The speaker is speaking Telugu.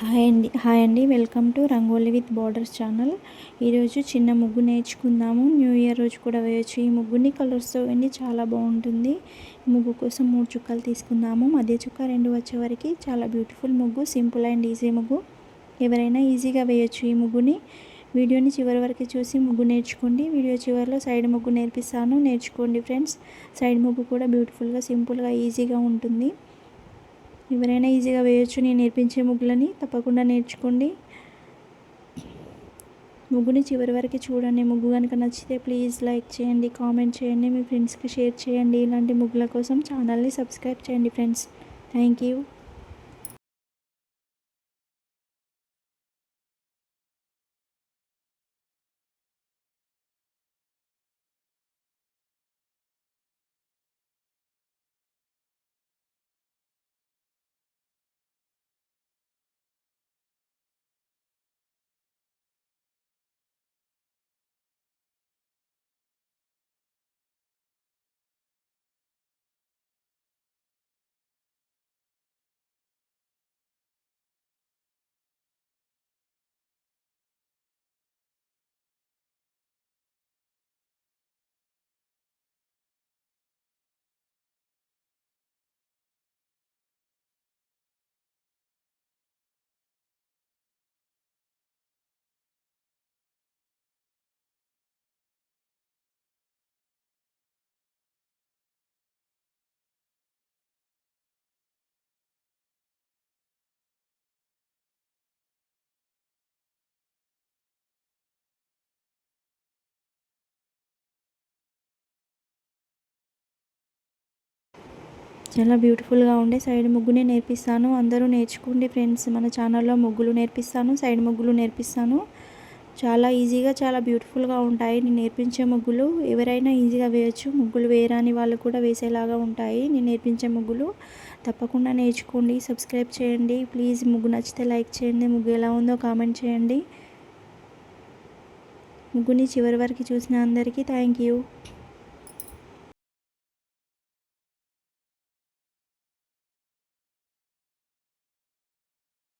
హాయ్ అండి హాయ్ అండి. Welcome to rangoli with borders channel. ఈరోజు చిన్న ముగ్గు నేర్చుకుందాము. న్యూ ఇయర్ రోజు కూడా వేయచ్చు. ఈ ముగ్గుని కలర్స్తో వేయండి. చాలా బాగుంటుంది. ముగ్గు కోసం మూడు చుక్కలు తీసుకుందాము. మధ్య చుక్క రెండు వచ్చే వరకు చాలా బ్యూటిఫుల్ ముగ్గు సింపుల్ అండ్ ఈజీ ముగ్గు. ఎవరైనా ఈజీగా వేయచ్చు ఈ ముగ్గుని. వీడియోని చివరి వరకు చూసి ముగ్గు నేర్చుకోండి. వీడియో చివరిలో సైడ్ ముగ్గు నేర్పిస్తాను. నేర్చుకోండి ఫ్రెండ్స్. సైడ్ ముగ్గు కూడా బ్యూటిఫుల్గా సింపుల్గా ఈజీగా ఉంటుంది. ఎవరైనా ఈజీగా వేయచ్చు నేను నేర్పించే ముగ్గులని తప్పకుండా నేర్చుకోండి. ముగ్గుని చివరి వరకు చూడండి. ముగ్గు కనుక నచ్చితే ప్లీజ్ లైక్ చేయండి కామెంట్ చేయండి మీ ఫ్రెండ్స్కి షేర్ చేయండి. ఇలాంటి ముగ్గుల కోసం ఛానల్ని సబ్స్క్రైబ్ చేయండి ఫ్రెండ్స్ థ్యాంక్ యూ చాలా బ్యూటిఫుల్గా ఉండే. సైడ్ ముగ్గునే నేర్పిస్తాను. అందరూ నేర్చుకోండి ఫ్రెండ్స్. మన ఛానల్లో ముగ్గులు నేర్పిస్తాను. సైడ్ ముగ్గులు నేర్పిస్తాను. చాలా ఈజీగా చాలా బ్యూటిఫుల్గా ఉంటాయి. నేను నేర్పించే ముగ్గులు ఎవరైనా ఈజీగా వేయచ్చు. ముగ్గులు వేయరాని వాళ్ళు కూడా వేసేలాగా ఉంటాయి. నేను నేర్పించే ముగ్గులు తప్పకుండా నేర్చుకోండి. సబ్స్క్రైబ్ చేయండి. ప్లీజ్ ముగ్గు నచ్చితే లైక్ చేయండి. ముగ్గు ఎలా ఉందో కామెంట్ చేయండి. ముగ్గుని చివరి వరకు చూసిన అందరికీ థ్యాంక్ యూ.